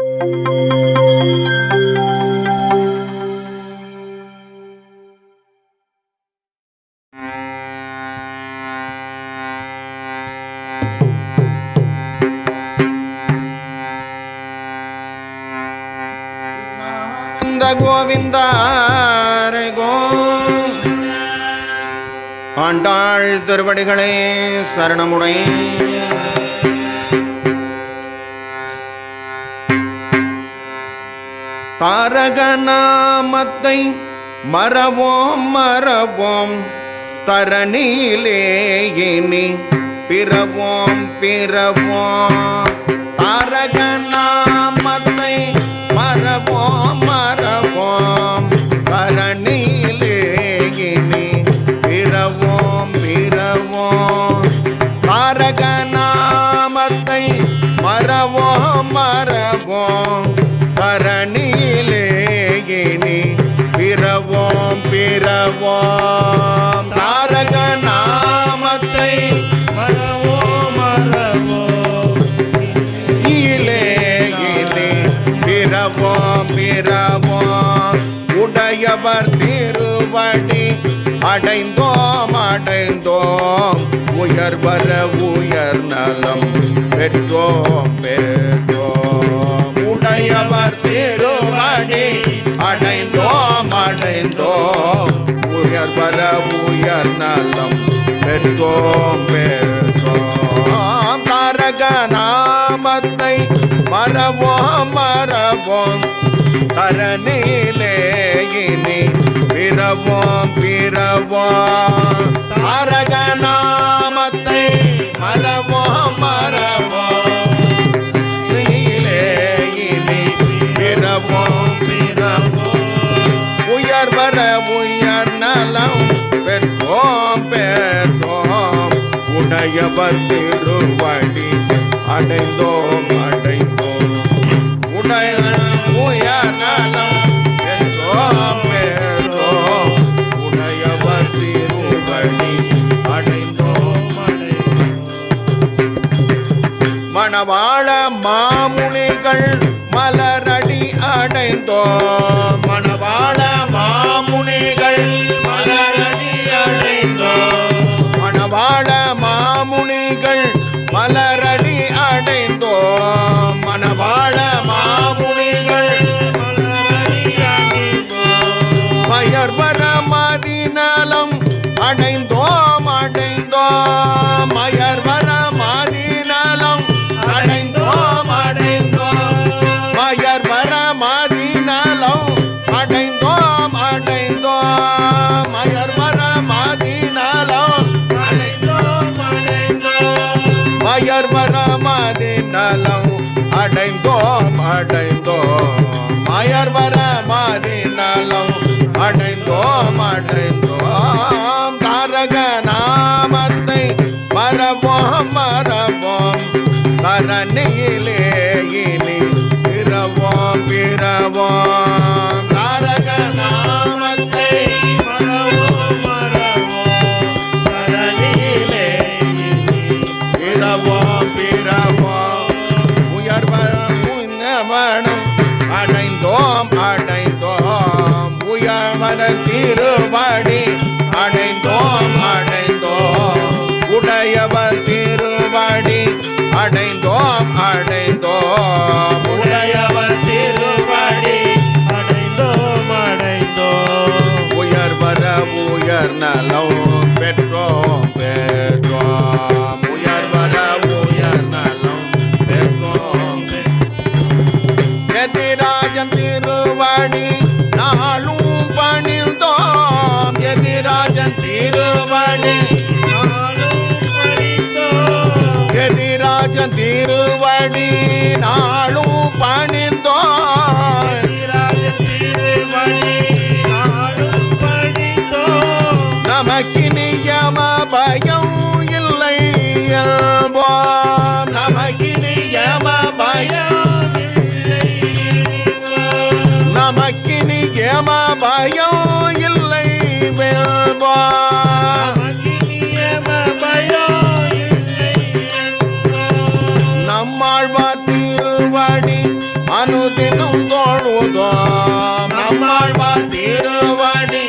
இந்த கோவிந்த ஆண்டாள் திருவடிகளே சரணமுடை. தாரக நாமத்தை மறவோம் மறவோம். தரணியிலே இனி பிறவோம் பிறவோம். தாரக நாமத்தை மறவோம் மறவோம். தரணியிலே இனி பிறவோம் பிறவோம். தாரக நாமத்தை மறவோம் மறவோம். மறவோம். தாரக நாமத்தை மரவோ மறவோம். இலே இனி பிறவோம் பிறவோம். உடையவர் திருவடி அடைந்தோம் அடைந்தோம். உயர் வர உயர் நலம் பெற்றோம் பெற்றோம். உடையவர் திருவடி அடைந்தோம் அடைந்தோம். உயர் வர உயர் நலம் பெற்றோம் பெற்றோம். தரக நாமத்தை மரவோம் மரவோம் கரணிலே இனி பிறவோம் பிறவோம். தரக நாமத்தை மரவோம் மரவோம் உடையவர் திருவடி அடைந்தோம் அடைந்தோம். உடைய உயர் பெற்றோம் பெற்றோம் உடையவர் திருவடி அடைந்தோம். மணவாள மாமுனிகள் மலரடி அடைந்தோம். மணவாள மாமுனிகள் மதிநலம் அடைந்தோம் அடைந்தோம். மயர்வர மதிநலம் அடைந்தோம் அடைந்தோம். கரணியிலே இனி பிறவோம் பிறவோம். தாரக நாமத்தை மரவோ மரவோ தரணியிலே பிறவோம் பிறவோம். உயர்வர உன்னவனம் அடைந்தோம் அடைந்தோம். உயர்வர திருவடி அடைந்தோம் அடைந்தோம். உடையவர் அடைந்தோம் அடைந்தோம். உடையவர் திருவடி அடைந்தோம் அடைந்தோம். உயர்வர உயர் நலம். நமக்கினி யம பயம் நமக்கினி யம பயம் இல்லை வேள்வா நம்மாழ்வார் திருவடி அனுதினம் தோழுதோ. நம்மாழ்வார் திருவடி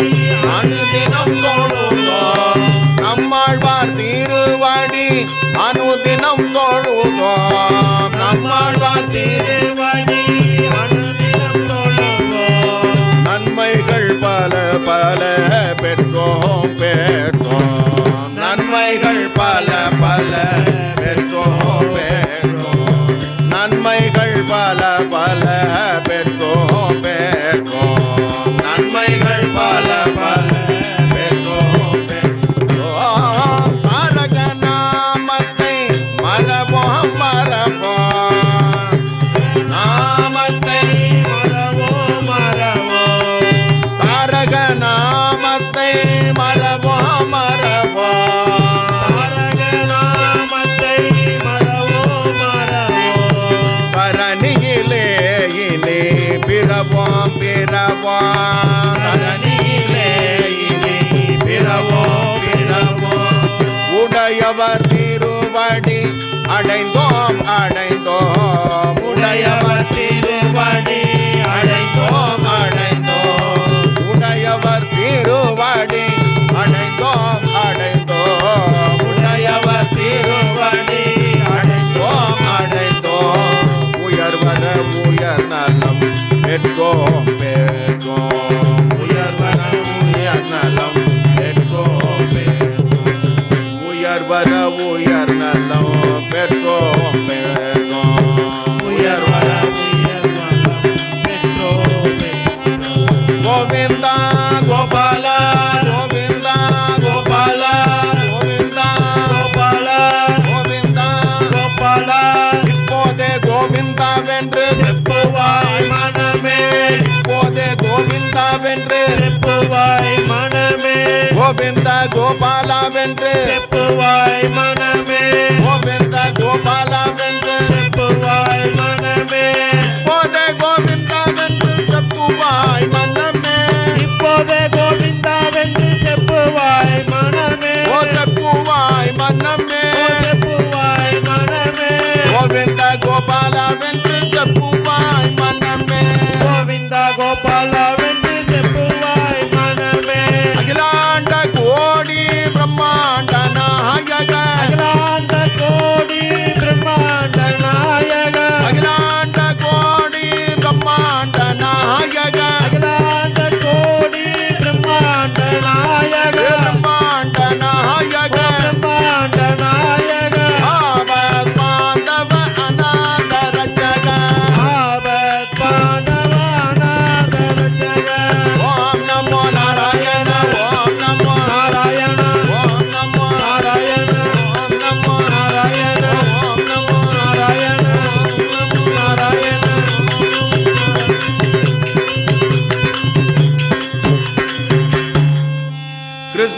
அனுதினம் தோழுதோ. நம்மாழ்வார் திரு அனுதினம் தொழுதோம் நம்மாழ்வார் தீரே. உடையவர் திருவடி அடைந்தோம் அடைந்தோம். உடையவர் திருவடி அடைந்தோம் அடைந்தோம். உடையவர் திருவடி அடைந்தோம் அடைந்தோம். உடையவர் திருவடி அடைந்தோம் அடைந்தோம். உயர்வர உயர் நலம் பெற்றோம் பெற்றோம். கோவிந்தா கோபால கோவிந்தா கோபால கோவிந்தா கோபாலா கோவிந்தா கோபாலா. இப்போதே கோவிந்தா வென்று செப்புவாய் மனமே. இப்போதே கோவிந்தா வென்று செப்புவாய் மனமே. கோவிந்தா கோபாலா வென்று செப்புவாய் மனமே. அவன்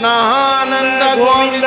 कृष्णानन्द गोविन्द